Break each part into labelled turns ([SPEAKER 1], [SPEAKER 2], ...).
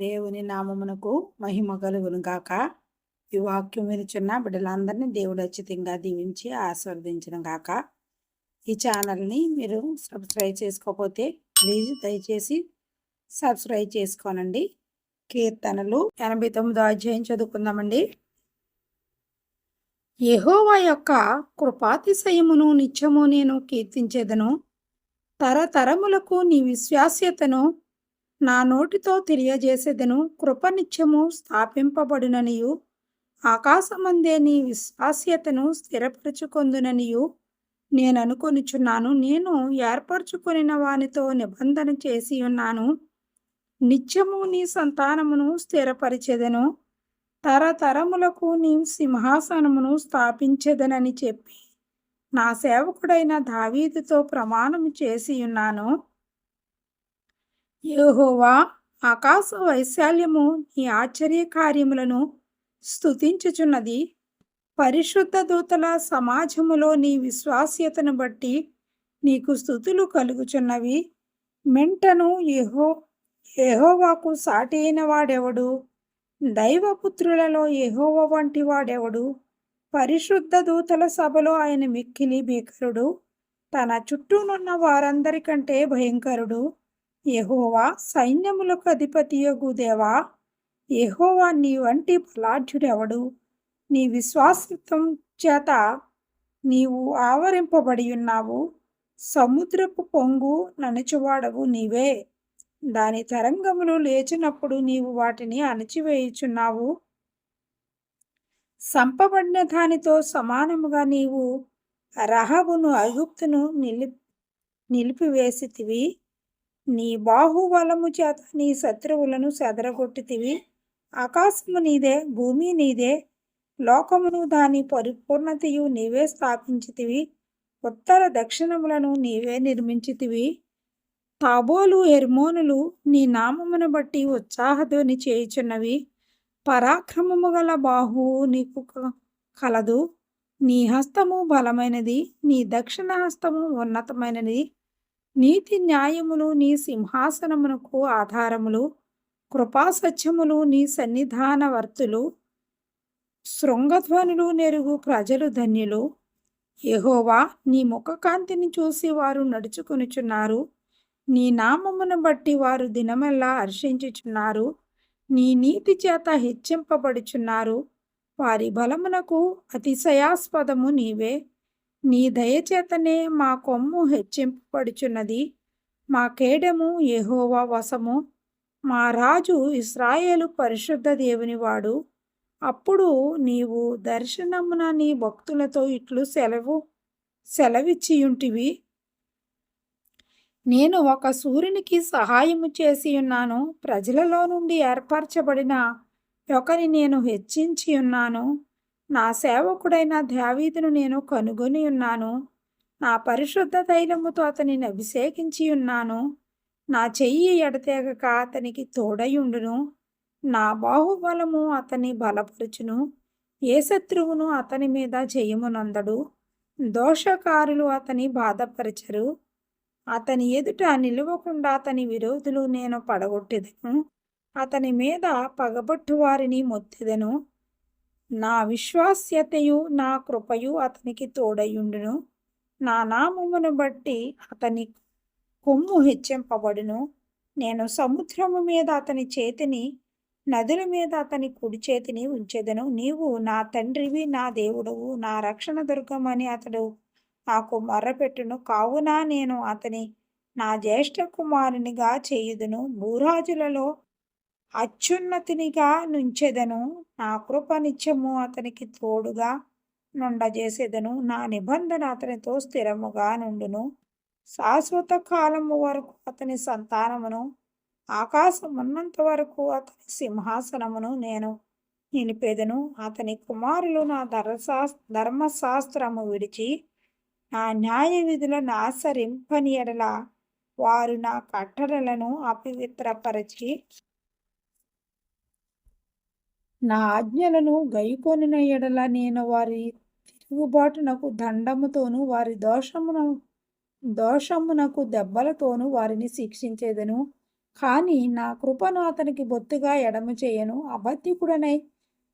[SPEAKER 1] దేవుని నామమునకు మహిమ కలుగును గాక. ఈ వాక్యం వినిచున్న బిడ్డలందరినీ దేవుడు అచ్చితంగా దీవించి ఆస్వాదించడం గాక. ఈ ఛానల్ని మీరు సబ్స్క్రైబ్ చేసుకోకపోతే ప్లీజ్ దయచేసి సబ్స్క్రైబ్ చేసుకోనండి. కీర్తనలు ఎనభై తొమ్మిదో అధ్యాయం చదువుకుందామండి. యహోవా యొక్క కృపాతిశయమును నిత్యము నేను కీర్తించేదను. తరతరములకు నీ విశ్వాస్యతను నా నోటితో తెలియజేసేదను. కృపనిత్యము స్థాపింపబడుననియు. ఆకాశమందే నీ విశ్వాస్యతను స్థిరపరచుకొందుననియు. నేను అనుకొనిచున్నాను నేను ఏర్పరచుకొనిన వానితో నిబంధన చేసి ఉన్నాను నిత్యము నీ సంతానమును స్థిరపరిచెదను. తరతరములకు నీ సింహాసనమును స్థాపించెదనని చెప్పి నా సేవకుడైన దావీదుతో ప్రమాణం చేసి ఉన్నాను యెహోవా ఆకాశ వైశాల్యము నీ ఆశ్చర్య కార్యములను స్థుతించుచున్నది పరిశుద్ధ దూతల సమాజములో నీ విశ్వాస్యతను బట్టి నీకు స్థుతులు కలుగుచున్నవి. మెంటను యహో యహోవాకు సాటి అయిన వాడెవడు? దైవపుత్రులలో యహోవ వంటి వాడెవడు? పరిశుద్ధ దూతల సభలో ఆయన మిక్కిలి భీకరుడు? తన చుట్టూనున్న వారందరికంటే భయంకరుడు? యహోవా సైన్యములకు అధిపతియగు దేవా యహోవా నీ వంటి బలాఢ్యుడెవడు? నీ విశ్వాసత్వం చేత నీవు ఆవరింపబడి ఉన్నావు. సముద్రపు పొంగు ననచువాడవు నీవే. దాని తరంగములు లేచినప్పుడు నీవు వాటిని అణచివేయుచున్నావు. సంపబడిన దానితో సమానముగా నీవు రహబును అగుప్తును నిలి నిలిపివేసితివి. నీ బాహుబలము చేత నీ శత్రువులను చెదరగొట్టితివి. ఆకాశము నీదే భూమి నీదే. లోకమును దాని పరిపూర్ణతయు నీవే స్థాపించితివి. ఉత్తర దక్షిణములను నీవే నిర్మించితివి. తాబోలు హెర్మోనులు నీ నామమును బట్టి ఉత్సాహధ్వని చేయుచున్నవి. పరాక్రమము గల బాహువు నీకు కలదు. నీ హస్తము బలమైనది. నీ దక్షిణ హస్తము ఉన్నతమైనది. నీతి న్యాయములు నీ సింహాసనమునకు ఆధారములు కృపాసత్యములు నీ సన్నిధాన వర్తులు శృంగధ్వనులు నెరుగు ప్రజలు ధన్యులు. యహోవా నీ ముఖకాంతిని చూసి వారు నడుచుకొనుచున్నారు. నీ నామమును బట్టి వారు దినమెల్లా హర్షించుచున్నారు. నీ నీతి చేత హెచ్చింపబడుచున్నారు. వారి బలమునకు అతిశయాస్పదము నీవే. నీ దయచేతనే మా కొమ్ము హెచ్చింపబడుచున్నది. మా కేడము యెహోవా వశము. మా రాజు ఇస్రాయేలు పరిశుద్ధ దేవునివాడు అప్పుడు నీవు దర్శనమున నీ భక్తులతో ఇట్లు సెలవు సెలవిచ్చియుంటివి. నేను ఒక సూర్యునికి సహాయము చేసి ఉన్నాను ప్రజలలో నుండి ఏర్పరచబడిన ఒకరిని నేను హెచ్చించి ఉన్నాను నా సేవకుడైన దావీదును నేను కనుగొని ఉన్నాను. నా పరిశుద్ధ తైలముతో అతనిని అభిషేకించి ఉన్నాను. నా చెయ్యి ఎడతేగక అతనికి తోడయుండును నా బాహుబలము అతని బలపరుచును. ఏ శత్రువును అతని మీద జయమునందడు. దోషకారులు అతని బాధపరచరు. అతని ఎదుట నిలవకుండా అతని విరోధులు నేను పడగొట్టెదను. అతని మీద పగబట్టు వారిని మొత్తెదను. నా విశ్వాస్యతయు నా కృపయు అతనికి తోడయుండును. నా నామమును బట్టి అతని కొమ్ము హెచ్చింపబడును. నేను సముద్రము మీద అతని చేతిని నదుల మీద అతని కుడి చేతిని ఉంచేదను. నీవు నా తండ్రివి నా దేవుడవు నా రక్షణ దుర్గమని అతడు నాకు మర్రపెట్టును కావున నేను అతని నా జ్యేష్ఠ కుమారునిగా చేయుదును. భూరాజులలో అత్యున్నతినిగా నుంచెదను. నా కృప నిత్యము అతనికి తోడుగా నుండజేసేదను. నా నిబంధన అతనితో స్థిరముగా నుండును. శాశ్వత కాలము వరకు అతని సంతానమును ఆకాశం ఉన్నంత వరకు అతని సింహాసనమును నేను నిలిపేదను. అతని కుమారులు నా ధర్మశాస్ ధర్మశాస్త్రము విడిచి నా న్యాయ విధులను ఆచరింపని ఎడల వారు నా కట్టడలను అపవిత్రపరచి నా ఆజ్ఞలను గైకొనిన ఎడల నేను వారి తిరుగుబాటునకు దండముతోను వారి దోషమున దోషమునకు దెబ్బలతోనూ వారిని శిక్షించేదను. కానీ నా కృపను అతనికి బొత్తుగా ఎడమ చేయను. అబద్ధికుడనై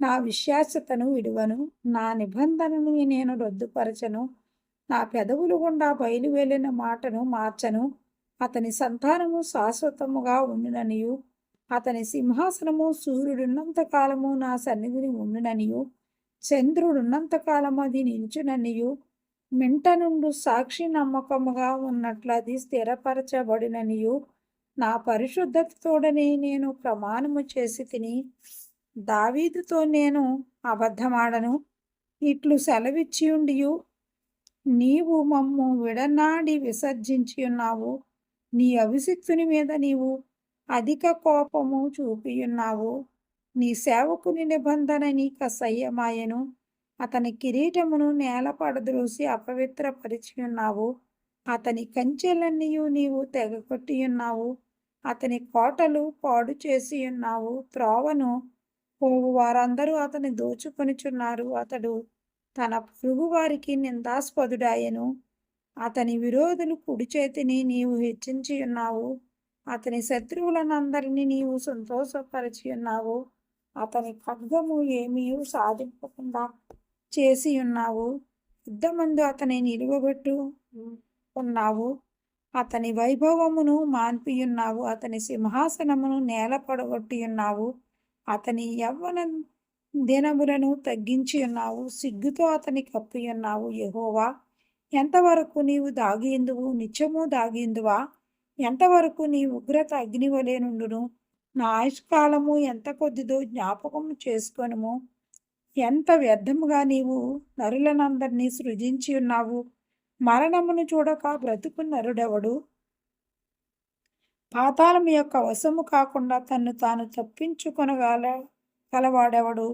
[SPEAKER 1] నా విశ్వాసతను విడువను. నా నిబంధనను నేను రద్దుపరచను. నా పెదవులు గుండా బయలువెళ్ళిన మాటను మార్చను. అతని సంతానము శాశ్వతముగా ఉండుననియు. అతని సింహాసనము సూర్యుడున్నంత కాలము నా సన్నిధిని ఉండుననియు. చంద్రుడున్నంతకాలము అది నిలుచుననియు. మింట నుండు సాక్షి నమ్మకముగా ఉన్నట్లు అది స్థిరపరచబడిననియు. నా పరిశుద్ధతతోడనే నేను ప్రమాణము చేసి తిని దావీదుతో నేను అబద్ధమాడను. ఇట్లు సెలవిచ్చియుండియు నీవు మమ్ము విడనాడి విసర్జించి ఉన్నావు. నీ అభిషిక్తుని మీద నీవు అధిక కోపము చూపియున్నావు. నీ సేవకుని నిబంధన నీకు సయ్యమాయను అతని కిరీటమును నేల పడద్రోసి అపవిత్రపరిచి ఉన్నావు అతని కంచెలన్నీయు నీవు తెగకొట్టియున్నావు. అతని కోటలు పాడు చేసి ఉన్నావు త్రోవను పోవు వారందరూ అతని దోచుకొనిచున్నారు. అతడు తన పొరుగు వారికి నిందాస్పదుడాయను. అతని విరోధులు కుడి చేతిని నీవు హెచ్చించి ఉన్నావు అతని శత్రువులనందరినీ నీవు సంతోషపరిచి ఉన్నావు అతని ఖడ్గము ఏమీ సాధింపకుండా చేసి ఉన్నావు యుద్ధమందు అతని నిలువబెట్టు ఉన్నావు. అతని వైభవమును మాన్పియున్నావు. అతని సింహాసనమును నేల పడగొట్టి ఉన్నావు అతని యవ్వన దినములను తగ్గించి ఉన్నావు సిగ్గుతో అతని కప్పి ఉన్నావు యహోవా ఎంతవరకు నీవు దాగిందువు నిత్యము దాగిందువా ఎంతవరకు నీ ఉగ్రత అగ్నివలే నుండును? నా ఆయుష్కాలము ఎంత కొద్దిదో జ్ఞాపకము చేసుకొనుము? ఎంత వ్యర్థముగా నీవు నరులనందరినీ సృజించి ఉన్నావు? మరణమును చూడక బ్రతుకు నరుడెవడు పాతాళం యొక్క వశము కాకుండా తన్ను తాను తప్పించుకొనగల గలవాడెవడు?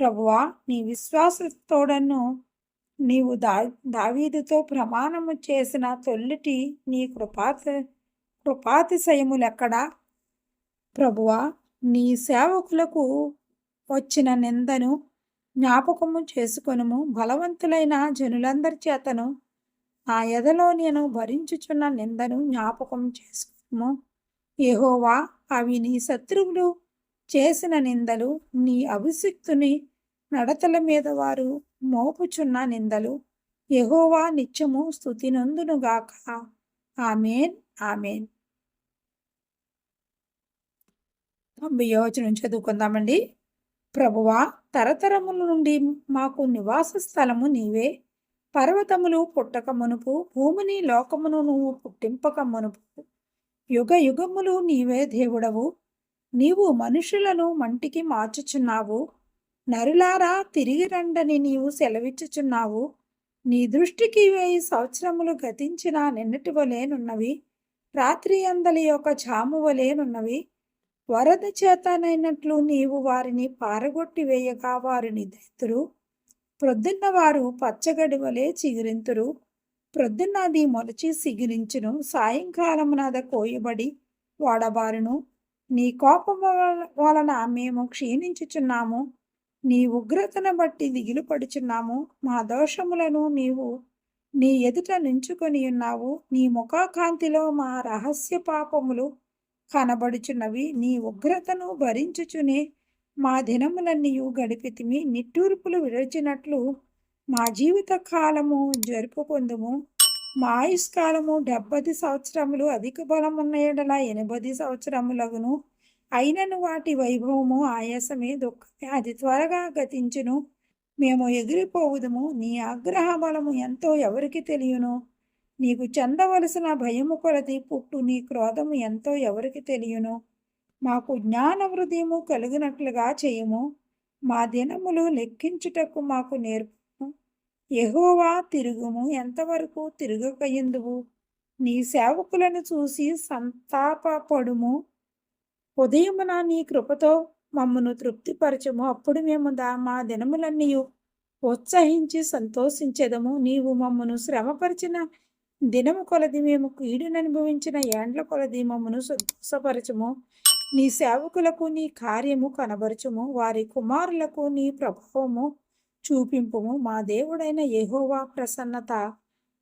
[SPEAKER 1] ప్రభువా నీ విశ్వాసతోడను నీవు దా దావీదుతో ప్రమాణము చేసిన తొల్లిటి నీ కృపాత కృపాతిశయములెక్కడా ప్రభువా నీ సేవకులకు వచ్చిన నిందను జ్ఞాపకము చేసుకొనుము. బలవంతులైన జనులందరి చేతను నా ఎదలో నేను భరించుచున్న నిందను జ్ఞాపకం చేసుకుము ఏహోవా అవి నీ శత్రువులు చేసిన నిందలు నీ అభిషిక్తుని నడతల మీద వారు మోపుచున్న నిందలు. యహోవా నిత్యము స్థుతినందునుగాక ఆమెన్ ఆమెన్. తొంభై యోచనం చదువుకుందామండి. ప్రభువా తరతరముల నుండి మాకు నివాస స్థలము నీవే. పర్వతములు పుట్టక మునుపు భూమిని లోకమును నువ్వు పుట్టింపక మునుపు. యుగ యుగములు నీవే దేవుడవు. నీవు మనుషులను మంటికి మార్చుచున్నావు. నరులారా తిరిగి రండని నీవు సెలవిచ్చుచున్నావు. నీ దృష్టికి వేయి సంవత్సరములు గతించిన నిన్నటి వలేనున్నవి రాత్రి అందలి యొక్క జాము వలేనున్నవి వరద చేతనైనట్లు నీవు వారిని పారగొట్టి వేయగా వారు దెత్తురు ప్రొద్దున్న వారు పచ్చగడి వలె చిగురింతురు. ప్రొద్దున్నది మొలచి సిగిరించును. సాయంకాలమునద కోయబడి వాడబారును. నీ కోపము వలన మేము క్షీణించుచున్నాము. నీ ఉగ్రతను బట్టి దిగులు పడుచున్నాము మా దోషములను నీవు నీ ఎదుట నించుకొని ఉన్నావు నీ ముఖాకాంతిలో మా రహస్య పాపములు కనబడుచున్నవి. నీ ఉగ్రతను భరించుచునే మా దినములన్నీయు గడిపితిమి. నిట్టూర్పులు విడిచినట్లు మా జీవిత కాలము జరుపుకుందుము మా ఆయుష్కాలము డెబ్బది సంవత్సరములు అధిక బలమున్న ఏడల ఎనభది సంవత్సరములగును. అయినను వాటి వైభవము ఆయాసమే దుఃఖమే. అది త్వరగా గతించును. మేము ఎగిరిపోవుదుము. నీ ఆగ్రహ బలము ఎంతో ఎవరికి తెలియను? నీకు చెందవలసిన భయము కొలది పుట్టు నీ క్రోధము ఎంతో ఎవరికి తెలియను? మాకు జ్ఞాన హృదయము కలిగినట్లుగా చేయము. మా దినములు లెక్కించుటకు మాకు నేర్పు. ఎహోవా తిరుగుము. ఎంతవరకు తిరగకయిందువు? నీ సేవకులను చూసి సంతాపపడుము. ఉదయమున నీ కృపతో మమ్మను తృప్తిపరచము. అప్పుడు మేము దా మా దినములన్నీ ఉత్సహించి సంతోషించెదము. నీవు మమ్మను శ్రమపరిచిన దినము కొలది మేము కీడును అనుభవించిన ఏండ్ల కొలది మమ్మను సంతోషపరచము నీ సేవకులకు నీ కార్యము కనబరచుము. వారి కుమారులకు నీ ప్రభావము చూపింపుము. మా దేవుడైన యహోవా ప్రసన్నత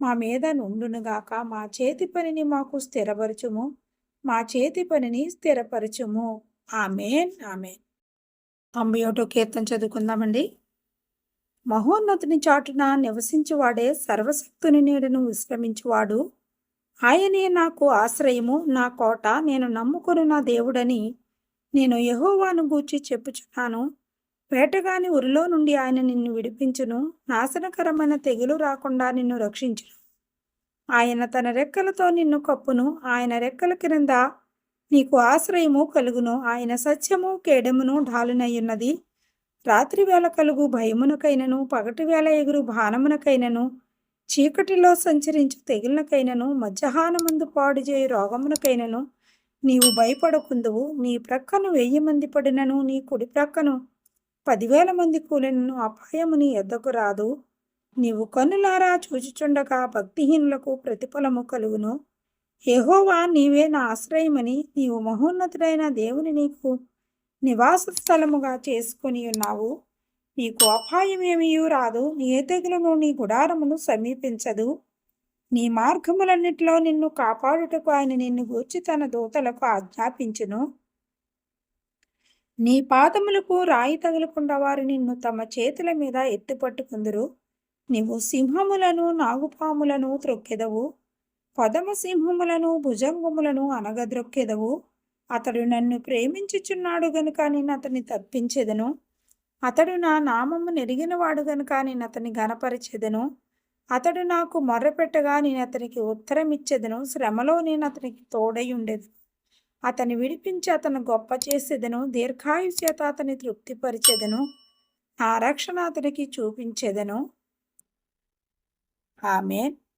[SPEAKER 1] మా మీద నుండునుగాక. మా చేతి పనిని మాకు స్థిరపరచుము. మా చేతి పనిని స్థిరపరచుము. Amen amen. తొంభై ఒకటో కీర్తన చదువుకుందామండి. మహోన్నతిని చాటున నివసించువాడే సర్వశక్తుని నీడను విశ్రమించువాడు. ఆయనే నాకు ఆశ్రయము నా కోట నేను నమ్ముకుని నా దేవుడని నేను యహోవాను గూర్చి చెప్పుచున్నాను. వేటగాని ఉరిలో నుండి ఆయన నిన్ను విడిపించును నాశనకరమైన తెగులు రాకుండా నిన్ను రక్షించును. ఆయన తన రెక్కలతో నిన్ను కప్పును ఆయన రెక్కల క్రింద నీకు ఆశ్రయము కలుగును ఆయన సత్యము కేడమును ఢాలునయ్యున్నది. రాత్రివేళ కలుగు భయమునకైనను పగటివేళ ఎగురు బాణమునకైనను చీకటిలో సంచరించు తెగులనకైనను మధ్యాహ్నమందు పాడు చేయు రోగమునకైనను నీవు భయపడకుందువు. నీ ప్రక్కను వెయ్యి మంది పడినను నీ కుడి ప్రక్కను పదివేల మంది కూలినను అపాయము నీ ఎద్దకు రాదు. నీవు కన్నులారా చూచుచుండగా భక్తిహీనులకు ప్రతిఫలము కలుగును. యెహోవా నీవే నా ఆశ్రయమని నీవు మహోన్నతుడైన దేవుని నీకు నివాస స్థలముగా చేసుకొని ఉన్నావు. నీకు అపాయమేమీ రాదు. నీ తెగులను నీ గుడారమును సమీపించదు. నీ మార్గములన్నిటిలో నిన్ను కాపాడుటకు ఆయన నిన్ను గూర్చి తన దూతలకు ఆజ్ఞాపించును. నీ పాదములకు రాయి తగలకుండా వారు నిన్ను తమ చేతుల మీద ఎత్తిపట్టుకుందురు. నీవు సింహములను నాగుపాములను త్రొక్కెదవు. పదమ సింహములను భుజంగములను అనగద్రొక్కెదవు. అతడు నన్ను ప్రేమించుచున్నాడు గనుక నేను అతన్ని తప్పించెదను. అతడు నా నామము నెరిగినవాడు గనుక నేను అతన్ని గనపరిచెదను అతడు నాకు మొర్రపెట్టగా నేను అతనికి ఉత్తరం ఇచ్చేదను శ్రమలో నేను అతనికి తోడై ఉండేది అతని విడిపించి అతను గొప్ప చేసేదను దీర్ఘాయు చేత అతని తృప్తిపరిచేదను. నా రక్షణ అతనికి చూపించేదను. ఆమె